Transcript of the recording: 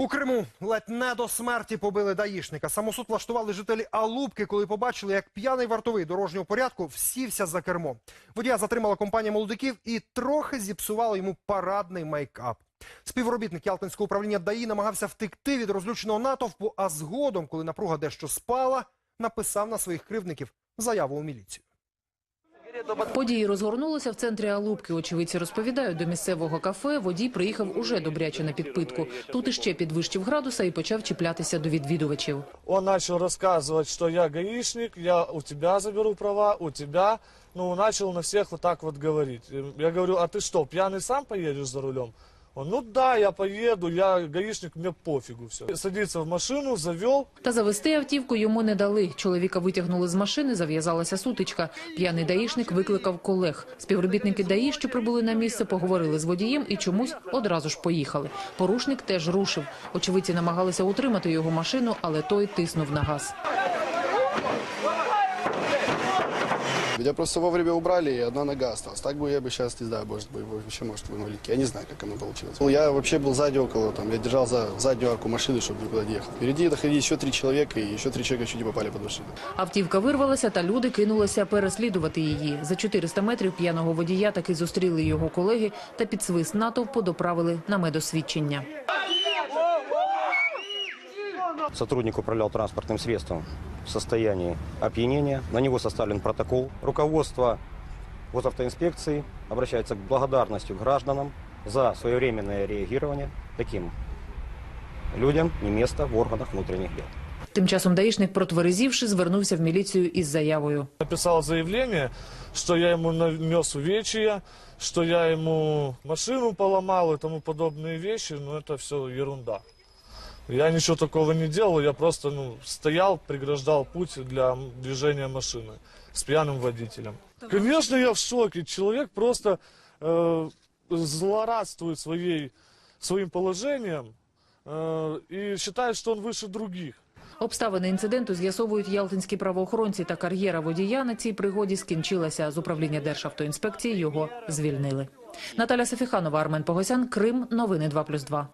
У Криму ледь не до смерті побили даїшника. Самосуд влаштували жителі Алубки, коли побачили, як п'яний вартовий дорожнього порядку всівся за кермо. Водія затримала компанія молодиків і трохи зіпсувала йому парадний мейкап. Співробітник Ялтинського управління ДАІ намагався втекти від розлюченого натовпу, а згодом, коли напруга дещо спала, написав на своїх кривдників заяву у міліцію. Події розгорнулися в центрі Алубки. Очевидці розповідають, до місцевого кафе водій приїхав уже добряче на підпитку. Тут іще підвищив градуса і почав чіплятися до відвідувачів. Он начал рассказывать, что я гаишник, я у тебя заберу права, у тебя. Ну, начал на всех вот так вот говорить. Я говорю, а ты что, пьяный сам поедешь за рулем? Он, ну да, я поеду, я гаишник, мне пофигу все. Садится в машину, завел. Та завести автівку йому не дали. Чоловіка витягнули з машини, зав'язалася сутичка. П'яний даїшник викликав колег. Співробітники ДАІ, що прибули на місце, поговорили з водієм і чомусь одразу ж поїхали. Порушник теж рушив. Очевидці намагалися утримати його машину, але той тиснув на газ. Меня просто вовремя убрали, и одна нога осталась. Так бы я бы сейчас, не знаю, может быть, вообще, может, в инвалидке. Я не знаю, как оно получилось. Ну, Я вообще был сзади около, там, я держал за заднюю арку машины, чтобы никуда не ехал. Впереди доходили еще три человека, и еще три человека чуть не попали под машину. Автівка вирвалася, та люди кинулися переслідувати її. За 400 метрів п'яного водія таки зустріли його колеги та під свист натовпу доправили на медосвідчення. Сотрудник управлял транспортным средством в состоянии опьянения. На него составлен протокол. Руководство госавтоинспекции обращается к благодарностью гражданам за своевременное реагирование. Таким людям не место в органах внутренних дел. Тим часом даїшник, протверезівши, звернувся в міліцію із заявою. Написал заявление, что я ему нанес увечья, что я ему машину поломал и тому подобные вещи, но это все ерунда. Я ничего такого не делал, я просто ну, стоял, преграждал путь для м- движения машины с пьяным водителем. Конечно, я в шоке. Человек просто э, злорадствует своей, своим положением э, и считает, что он выше других. Обставини інциденту з'ясовують ялтинські правоохоронці та кар'єра водія на цій пригоді скінчилася. З управління Державтоінспекції його звільнили. Наталя Сафіханова, Армен Погосян, Крим. Новини 2+,2.